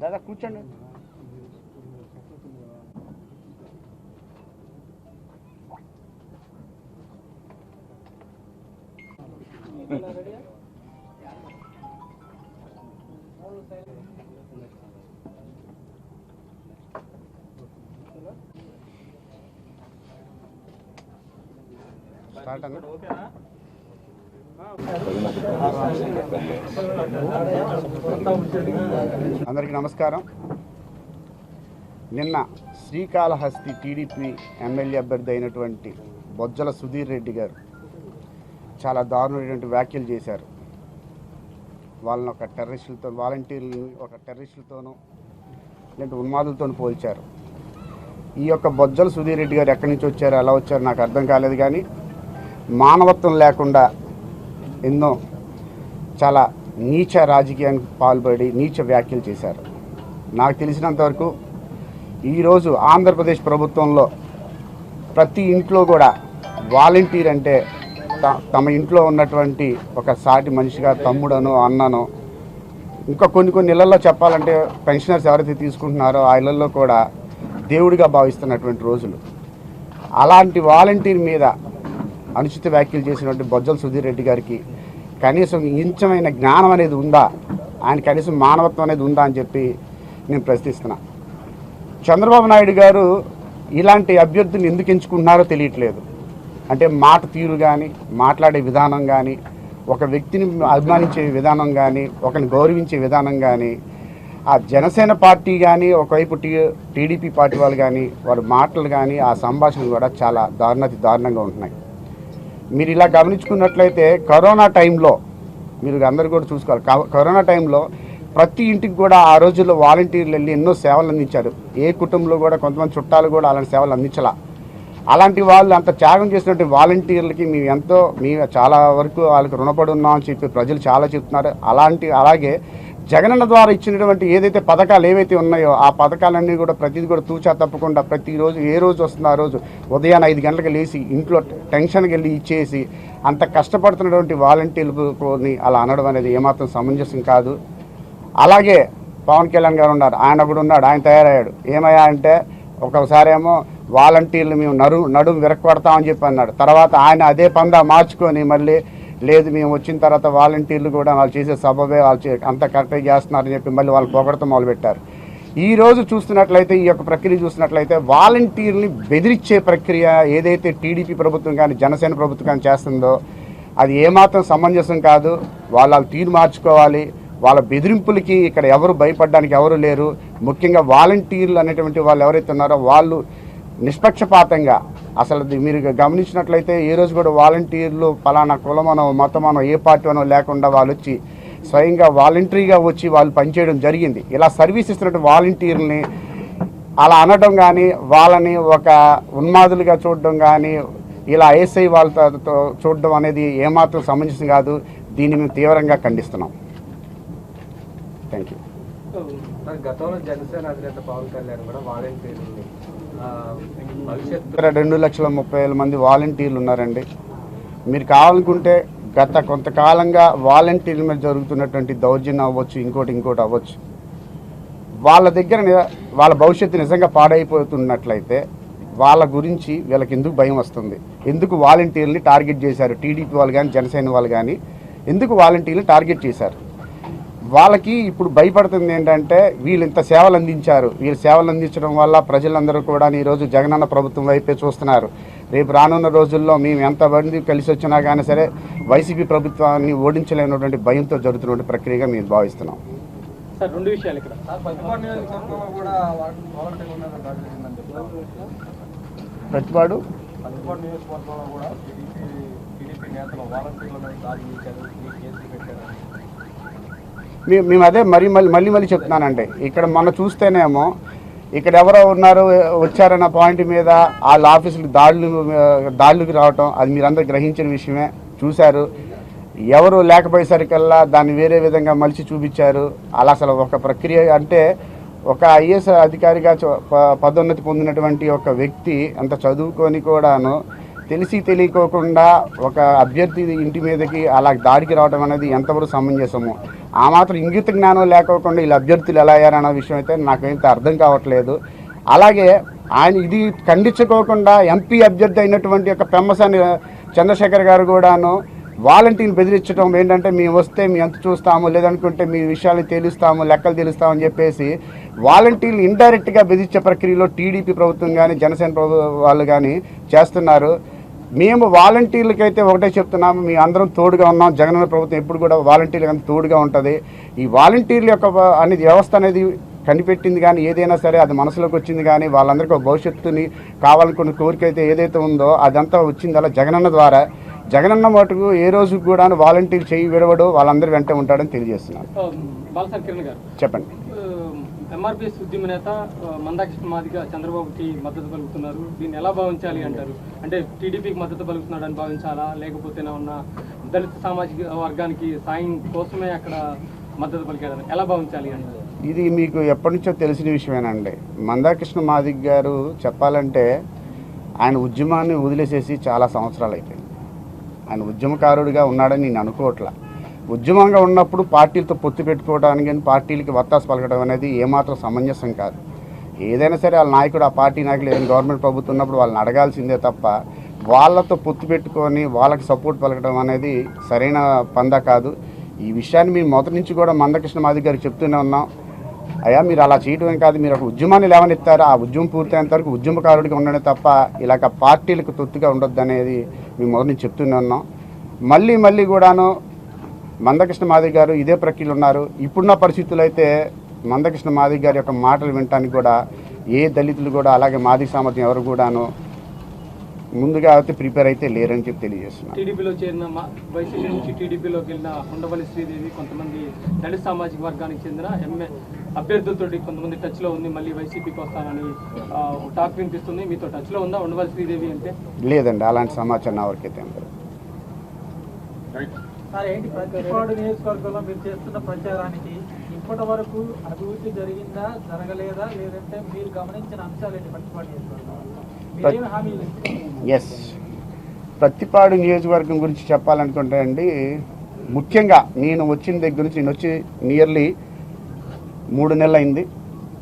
దాదా కూర్చోండి స్టార్ట్ అన్న? అందరికీ నమస్కారం. నిన్న శ్రీకాళహస్తి టీడీపీ ఎమ్మెల్యే అభ్యర్థి అయినటువంటి బొజ్జల సుధీర్ రెడ్డి గారు చాలా దారుణమైనటువంటి వ్యాఖ్యలు చేశారు. వాళ్ళని ఒక టెర్రరిస్టులతో వాలంటీర్లు ఒక టెర్రరిస్టులతోనూ లేదంటే ఉన్మాదులతో పోల్చారు. ఈ యొక్క బొజ్జల సుధీర్ రెడ్డి గారు ఎక్కడి నుంచి వచ్చారు ఎలా వచ్చారు నాకు అర్థం కాలేదు కానీ మానవత్వం లేకుండా ఎన్నో చాలా నీచ రాజకీయానికి పాల్పడి నీచ వ్యాఖ్యలు చేశారు. నాకు తెలిసినంతవరకు ఈరోజు ఆంధ్రప్రదేశ్ ప్రభుత్వంలో ప్రతి ఇంట్లో కూడా వాలంటీర్ అంటే త- తమ ఇంట్లో ఉన్నటువంటి ఒక సాటి మనిషిగా తమ్ముడనో అన్ననో ఇంకా కొన్ని కొన్ని ఇళ్ళలో చెప్పాలంటే పెన్షనర్స్ ఎవరైతే తీసుకుంటున్నారో ఆ ఇళ్ళలో కూడా దేవుడిగా భావిస్తున్నటువంటి రోజులు. అలాంటి వాలంటీర్ మీద అనుచిత వ్యాఖ్యలు చేసినటువంటి బొజ్జల సుధీర్ రెడ్డి గారికి కనీసం ఇంచమైన జ్ఞానం అనేది ఉందా? ఆయన కనీసం మానవత్వం అనేది ఉందా అని చెప్పి నేను ప్రశ్నిస్తున్నా. చంద్రబాబు నాయుడు గారు ఇలాంటి అభ్యర్థులు ఎందుకు ఎంచుకుంటున్నారో తెలియట్లేదు. అంటే మాట తీరు కానీ మాట్లాడే విధానం కానీ ఒక వ్యక్తిని అభిమానించే విధానం కానీ ఒకరిని గౌరవించే విధానం కానీ ఆ జనసేన పార్టీ కానీ ఒకవైపు టీ టీడీపీ పార్టీ వాళ్ళు కానీ వారి మాటలు కానీ ఆ సంభాషణలు కూడా చాలా దారుణతి దారుణంగా ఉంటున్నాయి. మీరు ఇలా గమనించుకున్నట్లయితే కరోనా టైంలో మీరు అందరూ కూడా చూసుకోవాలి. కరోనా టైంలో ప్రతి ఇంటికి కూడా ఆ రోజుల్లో వాలంటీర్లు వెళ్ళి ఎన్నో సేవలు అందించారు. ఏ కుటుంబంలో కూడా కొంతమంది చుట్టాలు కూడా అలాంటి సేవలు అందించాల. అలాంటి వాళ్ళు అంత త్యాగం చేసినటువంటి వాలంటీర్లకి మేము ఎంతో మేము చాలా వరకు వాళ్ళకి రుణపడి ఉన్నామని అని చెప్పి ప్రజలు చాలా చెప్తున్నారు. అలాంటి అలాగే జగనన్న ద్వారా ఇచ్చినటువంటి ఏదైతే పథకాలు ఏవైతే ఉన్నాయో ఆ పథకాలన్నీ కూడా ప్రతిదీ కూడా తూచా తప్పకుండా ప్రతిరోజు ఏ రోజు వస్తుందో ఆ రోజు ఉదయాన్నే ఐదు గంటలకు లేచి ఇంట్లో టెన్షన్కి వెళ్ళి ఇచ్చేసి అంత కష్టపడుతున్నటువంటి వాలంటీర్లని అలా అనడం అనేది ఏమాత్రం సమంజసం కాదు. అలాగే పవన్ కళ్యాణ్ గారు ఉన్నారు ఆయన కూడా ఉన్నాడు ఆయన తయారయ్యాడు. ఏమయ్యా అంటే ఒకసారి ఏమో వాలంటీర్లు మేము నడు నడుము విరక్కొడతామని చెప్పి అన్నాడు. తర్వాత ఆయన అదే పందా మార్చుకొని మళ్ళీ లేదు మేము వచ్చిన తర్వాత వాలంటీర్లు కూడా వాళ్ళు చేసే సబబే వాళ్ళు చే- అంత కరెక్ట్గా చేస్తున్నారని చెప్పి మళ్ళీ వాళ్ళు పొగడతా మొదలుపెట్టారు. ఈ రోజు చూస్తున్నట్లయితే ఈ యొక్క ప్రక్రియ చూస్తున్నట్లయితే వాలంటీర్ని బెదిరించే ప్రక్రియ ఏదైతే టీడీపీ ప్రభుత్వం కానీ జనసేన ప్రభుత్వం కానీ చేస్తుందో అది ఏమాత్రం సమంజసం కాదు. వాళ్ళు వాళ్ళ తీరు మార్చుకోవాలి. వాళ్ళ బెదిరింపులకి ఇక్కడ ఎవరు భయపడడానికి ఎవరు లేరు. ముఖ్యంగా వాలంటీర్లు అనేటువంటి వాళ్ళు ఎవరైతే ఉన్నారో వాళ్ళు నిష్పక్షపాతంగా అసలు మీరు గమనించినట్లయితే ఏ రోజు కూడా వాలంటీర్లు ఫలానా కులమనో మతమనో ఏ పార్టీ అనో లేకుండా వాళ్ళు వచ్చి స్వయంగా వాలంటరీగా వచ్చి వాళ్ళు పనిచేయడం జరిగింది. ఇలా సర్వీస్ ఇస్తున్నట్టు వాలంటీర్ని అలా అనడం కానీ వాళ్ళని ఒక ఉన్మాదులుగా చూడడం కానీ ఇలా ఏసై వాళ్ళతో చూడడం అనేది ఏమాత్రం సమంజసం కాదు. దీన్ని మేము తీవ్రంగా ఖండిస్తున్నాం. థ్యాంక్ యూ గతంలో జనసేన అధినేత పవన్ కళ్యాణ్ కూడా వాలంటీర్లని రెండు లక్షల ముప్పై వేల మంది వాలంటీర్లు ఉన్నారండి. మీరు కావాలనుకుంటే గత కొంతకాలంగా వాలంటీర్ల మీద జరుగుతున్నటువంటి దౌర్జన్యం అవ్వచ్చు ఇంకోటి ఇంకోటి అవ్వచ్చు. వాళ్ళ దగ్గర వాళ్ళ భవిష్యత్తు నిజంగా పాడైపోతున్నట్లయితే వాళ్ళ గురించి వీళ్ళకి ఎందుకు భయం వస్తుంది? ఎందుకు వాలంటీర్ని టార్గెట్ చేశారు? టీడీపీ వాళ్ళు కానీ జనసేన వాళ్ళు కానీ ఎందుకు వాలంటీర్ని టార్గెట్ చేశారు? వాళ్ళకి ఇప్పుడు భయపడుతుంది ఏంటంటే వీళ్ళు ఇంత సేవలు అందించారు. వీళ్ళు సేవలు అందించడం వల్ల ప్రజలందరూ కూడా ఈరోజు జగనన్న ప్రభుత్వం వైపే చూస్తున్నారు. రేపు రానున్న రోజుల్లో మేము ఎంత మంది కలిసి వచ్చినా కానీ సరే వైసీపీ ప్రభుత్వాన్ని ఓడించలేనటువంటి భయంతో జరుగుతున్నటువంటి ప్రక్రియగా మేము భావిస్తున్నాం. సార్ రెండు విషయాలు ఇక్కడ. పత్తిపాడు నియోజకవర్గంలో కూడా వాలంటీర్ ఉన్నారని దాడి జరిగిందని చెప్తున్నారు ప్రతివాడు పత్తిపాడు నియోజకవర్గంలో కూడా టీడీపీ టీడీపీ నేతలు వాలంటీర్ల మీద దాడి చేశారు ఈ కేసులు పెట్టారు మేము మేము అదే మరీ మళ్ళీ మళ్ళీ మళ్ళీ చెప్తున్నానండి. ఇక్కడ మొన్న చూస్తేనేమో ఇక్కడ ఎవరో ఉన్నారు వచ్చారన్న పాయింట్ మీద వాళ్ళ ఆఫీసులు దాడులు దాడులకు రావటం అది మీరందరూ గ్రహించిన విషయమే. చూశారు. ఎవరు లేకపోయేసరికల్లా దాన్ని వేరే విధంగా మలిచి చూపించారు. అలా అసలు ఒక ప్రక్రియ అంటే ఒక ఐఏఎస్ అధికారిగా ప- పదోన్నతి పొందినటువంటి ఒక వ్యక్తి అంత చదువుకొని కూడాను తెలిసి తెలియకోకుండా ఒక అభ్యర్థి ఇంటి మీదకి అలా దాడికి రావడం అనేది ఎంతవరకు సమంజసము. ఆ మాత్రం ఇంగిత జ్ఞానం లేకోకుండా వీళ్ళు అభ్యర్థులు ఎలా అయ్యారన్న విషయం అయితే నాకైతే అర్థం కావట్లేదు. అలాగే ఆయన ఇది ఖండించుకోకుండా ఎంపీ అభ్యర్థి అయినటువంటి యొక్క పెమ్మసాని చంద్రశేఖర్ గారు కూడాను వాలంటీర్ని బెదిరించడం ఏంటంటే మేము వస్తే మేము ఎంత చూస్తాము లేదనుకుంటే మీ విషయాలు తెలుస్తాము లెక్కలు తెలుస్తామని చెప్పేసి వాలంటీర్లు ఇండైరెక్ట్గా బెదిరించే ప్రక్రియలో టీడీపీ ప్రభుత్వం కానీ జనసేన ప్రభుత్వం వాళ్ళు కానీ చేస్తున్నారు. మేము వాలంటీర్లకి అయితే ఒకటే చెప్తున్నాము మీ అందరం తోడుగా ఉన్నాం. జగనన్న ప్రభుత్వం ఎప్పుడు కూడా వాలంటీర్లకు అంత తోడుగా ఉంటుంది. ఈ వాలంటీర్ల యొక్క అనేది వ్యవస్థ అనేది కనిపెట్టింది కానీ ఏదైనా సరే అది మనసులోకి వచ్చింది కానీ వాళ్ళందరికీ ఒక భవిష్యత్తుని కావాలనుకున్న కోరిక అయితే ఏదైతే ఉందో అదంతా వచ్చింది అలా జగనన్న ద్వారా. జగనన్న మటుకు ఏ రోజు కూడా వాలంటీర్ చేయి విడవడు వాళ్ళందరి వెంట ఉంటాడని తెలియజేస్తున్నాను. చెప్పండి. ఎంఆర్పిఎస్ ఉద్యమ నేత మందాకృష్ణ మాదిగా చంద్రబాబుకి మద్దతు పలుకుతున్నారు. దీన్ని ఎలా భావించాలి అంటారు? అంటే టీడీపీకి మద్దతు పలుకుతున్నాడని భావించాలా? లేకపోతే ఉన్న దళిత సామాజిక వర్గానికి సాయం కోసమే అక్కడ మద్దతు పలికాడని ఎలా భావించాలి అంటారు? ఇది మీకు ఎప్పటి నుంచో తెలిసిన విషయమేనండి. మందాకృష్ణ మాదిక్ గారు చెప్పాలంటే ఆయన ఉద్యమాన్ని వదిలేసేసి చాలా సంవత్సరాలు అయిపోయింది ఆయన ఉద్యమకారుడిగా ఉన్నాడని నేను అనుకోవట్లా. ఉద్యమంగా ఉన్నప్పుడు పార్టీలతో పొత్తు పెట్టుకోవడానికి కానీ పార్టీలకి వత్తాసు పలకడం అనేది ఏమాత్రం సమంజసం కాదు. ఏదైనా సరే వాళ్ళ నాయకుడు ఆ పార్టీ నాయకులు ఏదైనా గవర్నమెంట్ ప్రభుత్వం ఉన్నప్పుడు వాళ్ళని అడగాల్సిందే తప్ప వాళ్ళతో పొత్తు పెట్టుకొని వాళ్ళకి సపోర్ట్ పలకడం అనేది సరైన పంద కాదు. ఈ విషయాన్ని మేము మొదటి నుంచి కూడా మందకృష్ణ మాది గారికి చెప్తూనే ఉన్నాం. అయ్యా మీరు అలా చేయడమే కాదు. మీరు ఒక ఉద్యమాన్ని లేవనెత్తారు? ఆ ఉద్యమం పూర్తయినంత వరకు ఉద్యమకారుడిగా ఉండడం తప్ప ఇలాగ పార్టీలకు తొత్తుగా ఉండొద్దు అనేది మేము మొదటి నుంచి చెప్తూనే ఉన్నాం. మళ్ళీ మళ్ళీ కూడాను మందకృష్ణ మాదిక్ గారు ఇదే ప్రక్రియలో ఉన్నారు. ఇప్పుడున్న పరిస్థితుల్లో అయితే మందకృష్ణ మాదిక్ గారి యొక్క మాటలు వినటానికి కూడా ఏ దళితులు కూడా అలాగే మాదిక సామర్థ్యం ఎవరు కూడాను ముందుగా అయితే ప్రిపేర్ అయితే లేరని చెప్పి తెలియజేస్తున్నారు టీడీపీలో చేరిన మా- వైసీపీ నుంచి టీడీపీలోకి వెళ్ళిన ఉండవల్లి శ్రీదేవి కొంతమంది దళిత సామాజిక వర్గానికి చెందిన ఎంఏ అభ్యర్థులతో కొంతమంది టచ్లో ఉంది. మళ్ళీ వైసీపీకి వస్తానని టాక్ వినిపిస్తుంది. మీతో టచ్లో ఉందా ఉండవల్లి శ్రీదేవి అంటే? లేదండి అలాంటి సమాచారం నా వరకైతే ఏం లేదు. సార్ ఏంటి ప్రతిపాడు నియోజకవర్గంలో మీరు చేస్తున్న ప్రచారానికి ఇప్పటి వరకు అభివృద్ధి జరిగిందా జరగలేదా లేదంటే మీరు గమనించిన అంశాలు ఏంటి ప్రతిపాడు ఇస్తున్నారు? ఎస్ ప్రతిపాడు నియోజకవర్గం గురించి చెప్పాలనుకుంటే అండి ముఖ్యంగా నేను వచ్చిన దగ్గర నుంచి నేను వచ్చి నియర్లీ మూడు నెలలు అయింది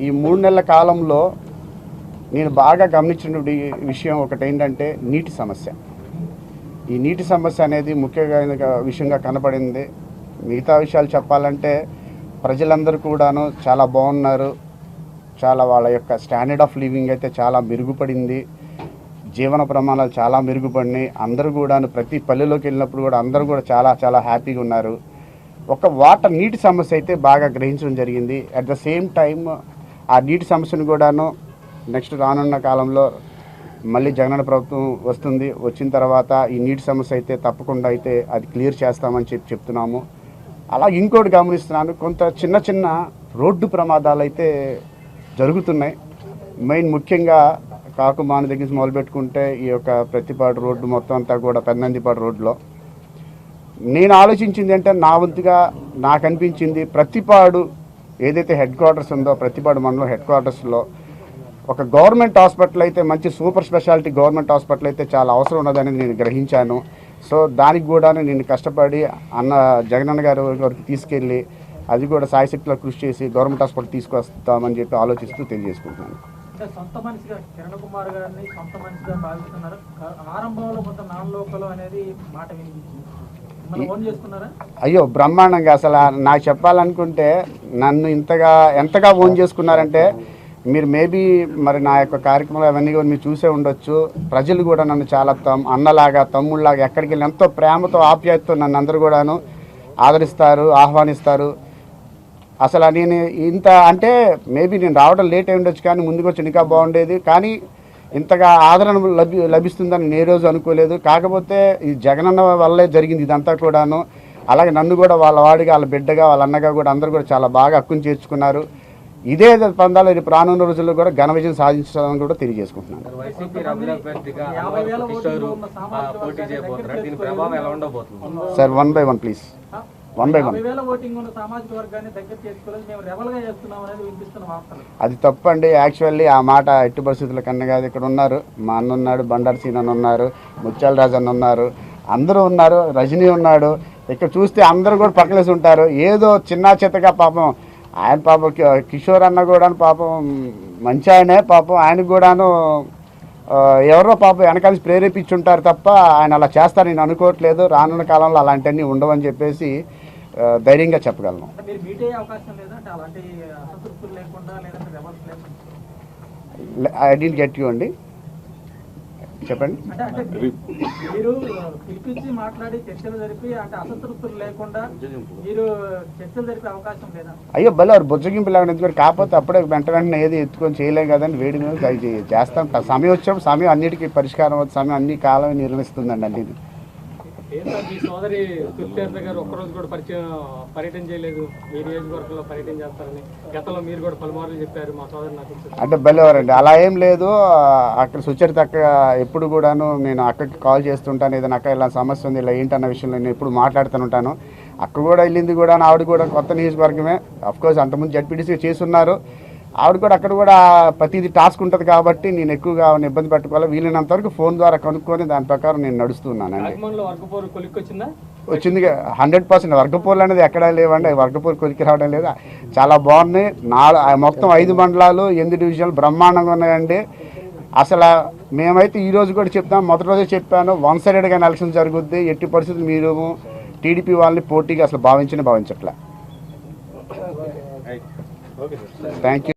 ఈ మూడు నెలల కాలంలో నేను బాగా గమనించిన విషయం ఒకటి ఏంటంటే నీటి సమస్య. ఈ నీటి సమస్య అనేది ముఖ్యంగా విషయంగా కనపడింది మిగతా విషయాలు చెప్పాలంటే ప్రజలందరూ కూడాను చాలా బాగున్నారు. చాలా వాళ్ళ యొక్క స్టాండర్డ్ ఆఫ్ లివింగ్ అయితే చాలా మెరుగుపడింది. జీవన ప్రమాణాలు చాలా మెరుగుపడినాయి. అందరూ కూడా ప్రతి పల్లెలోకి వెళ్ళినప్పుడు కూడా అందరూ కూడా చాలా చాలా హ్యాపీగా ఉన్నారు. ఒక వాటర్ నీటి సమస్య అయితే బాగా గ్రహించడం జరిగింది. అట్ ద సేమ్ టైం ఆ నీటి సమస్యను కూడాను నెక్స్ట్ రానున్న కాలంలో మళ్ళీ జగనన్న ప్రభుత్వం వస్తుంది. వచ్చిన తర్వాత ఈ నీటి సమస్య అయితే తప్పకుండా అయితే అది క్లియర్ చేస్తామని చెప్పి చెప్తున్నాము. అలా ఇంకోటి గమనిస్తున్నాను కొంత చిన్న చిన్న రోడ్డు ప్రమాదాలు అయితే జరుగుతున్నాయి. మెయిన్ ముఖ్యంగా కాకుమాన దగ్గర నుంచి మొదలుపెట్టుకుంటే ఈ యొక్క ప్రతిపాడు రోడ్డు మొత్తం అంతా కూడా పెన్నందిపాడు రోడ్లో నేను ఆలోచించింది అంటే నా వంతుగా నాకు అనిపించింది ప్రతిపాడు ఏదైతే హెడ్ క్వార్టర్స్ ఉందో ప్రతిపాడు మండలం హెడ్ క్వార్టర్స్లో ఒక గవర్నమెంట్ హాస్పిటల్ అయితే మంచి సూపర్ స్పెషాలిటీ గవర్నమెంట్ హాస్పిటల్ అయితే చాలా అవసరం ఉన్నదని నేను గ్రహించాను. సో దానికి కూడా నేను కష్టపడి అన్న జగనన్న గారి వరకు తీసుకెళ్ళి అది కూడా సాయశక్తిలో కృషి చేసి గవర్నమెంట్ హాస్పిటల్ తీసుకొస్తామని చెప్పి ఆలోచిస్తూ తెలియజేసుకుంటున్నాను. అంటే సొంత మనిషిగా కిరణ్ కుమార్ గారిని సొంత మనిషిగా భావిస్తున్నారు. క- ఆరంభంలో కొంత నాన్ లోకల్ అనేది మాట వినిపించింది. మిమ్మల్ని ఓన్ చేసుకున్నారా? అయ్యో బ్రహ్మాండంగా అసలు నాకు చెప్పాలనుకుంటే నన్ను ఇంతగా ఎంతగా ఓన్ చేసుకున్నారంటే మీరు మేబీ మరి నా యొక్క కార్యక్రమాలు అవన్నీ కూడా మీరు చూసే ఉండొచ్చు. ప్రజలు కూడా నన్ను చాలా తమ్ అన్నలాగా తమ్ముళ్ళలాగా ఎక్కడికి వెళ్ళి ఎంతో ప్రేమతో ఆప్యాయతతో నన్ను అందరూ కూడాను ఆదరిస్తారు ఆహ్వానిస్తారు. అసలు నేను ఇంత అంటే మేబీ నేను రావడం లేట్ అయి ఉండొచ్చు కానీ ముందుకు వచ్చి ఇంకా బాగుండేది. కానీ ఇంతగా ఆదరణ లభి లభిస్తుందని నేను ఏ రోజు అనుకోలేదు. కాకపోతే ఈ జగనన్న వల్లే జరిగింది ఇదంతా కూడాను. అలాగే నన్ను కూడా వాళ్ళ వాడిగా వాళ్ళ బిడ్డగా వాళ్ళ అన్నగా కూడా అందరూ కూడా చాలా బాగా హక్కును చేర్చుకున్నారు. ఇదే పందాలు రేపు రానున్న రోజుల్లో కూడా ఘన విజయం సాధించాలని కూడా తెలియజేసుకుంటున్నాను sir one by one please. One by one. అది తప్పండి. యాక్చువల్లీ ఆ మాట ఎట్టి పరిస్థితుల కన్నా కాదు ఇక్కడ ఉన్నారు. మా అన్న ఉన్నాడు బండారు సీన్ అని ఉన్నారు ముత్యాల రాజు అన్న ఉన్నారు. అందరూ ఉన్నారు రజనీ ఉన్నాడు. ఇక్కడ చూస్తే అందరూ కూడా పక్కలేసి ఉంటారు. ఏదో చిన్న చిత్తగా పాపం ఆయన పాపం కిషోర్ అన్న కూడా పాపం మంచి ఆయనే పాపం ఆయనకు కూడాను ఎవరో పాపం వెనకాల ప్రేరేపించుంటారు తప్ప ఆయన అలా చేస్తారు నేను అనుకోవట్లేదు. రానున్న కాలంలో అలాంటివన్నీ ఉండవని చెప్పేసి ధైర్యంగా చెప్పగలను. ఐ డీల్ గెట్ యూ అండి. చెప్పండి. మీరు పిలిపించి మాట్లాడి చర్చలు జరిపి అంటే అసంతృప్తులు లేకుండా మీరు చర్చలు జరిపే అవకాశం లేదా? అయ్యో బుజ్జగింపు లేకుండా ఎందుకంటే కాకపోతే అప్పుడే వెంట వెంటనే ఏది ఎత్తుకొని చేయలేం కదండి వేడి మీద చేస్తాం. సమయం వచ్చినప్పుడు సమయం అన్నిటికీ పరిష్కారం అవుతుంది సమయం అన్ని కాలం నిర్ణయిస్తుందండి అన్ని ఏం సార్ మీ సోదరి తులసియాత్ర గారు ఒక్కరోజు కూడా పరిచయం పర్యటన చేయలేదు? మీ నియోజకవర్గంలో పర్యటన చేస్తారని గతంలో మీరు కూడా పలుమార్లు చెప్పారు మా సోదరి నాకు అంటే భలేవారండి. అలా ఏం లేదు. అక్కడ సుచరిత అక్క ఎప్పుడు కూడాను నేను అక్కకి కాల్ చేస్తుంటాను ఏదైనా అక్క ఇలా సమస్య ఉంది ఇలా ఏంటన్న విషయంలో నేను ఎప్పుడు మాట్లాడుతూ ఉంటాను అక్క కూడా వెళ్ళింది కూడా ఆవిడ కూడా కొత్త నియోజకవర్గమే. అఫ్కోర్స్ అంతకుముందు జడ్పీటీసీ చేస్తున్నారు ఆవిడ కూడా అక్కడ కూడా ప్రతిదీ టాస్క్ ఉంటుంది కాబట్టి నేను ఎక్కువగా ఆవిడని ఇబ్బంది పెట్టుకోవాలి. వీలైనంత వరకు ఫోన్ ద్వారా కనుక్కొని దాని ప్రకారం నేను కొలిక్కొచ్చిందా? వచ్చింది హండ్రెడ్ పర్సెంట్. వర్గపూర్లు అనేది ఎక్కడా లేవండి. వర్గపూర్ కొలికి రావడం లేదు? చాలా బాగున్నాయి. నాలుగు మొత్తం ఐదు మండలాలు ఎనిమిది డివిజన్లు బ్రహ్మాండంగా ఉన్నాయండి. అసలు మేమైతే ఈ రోజు కూడా చెప్తాం మొదటి రోజే చెప్పాను. వన్ సైడెడ్గా ఎలక్షన్ జరుగుద్ది. ఎట్టి పరిస్థితులు మీరు టీడీపీ వాళ్ళని పోటీగా అసలు భావించని భావించట్లే. Thank you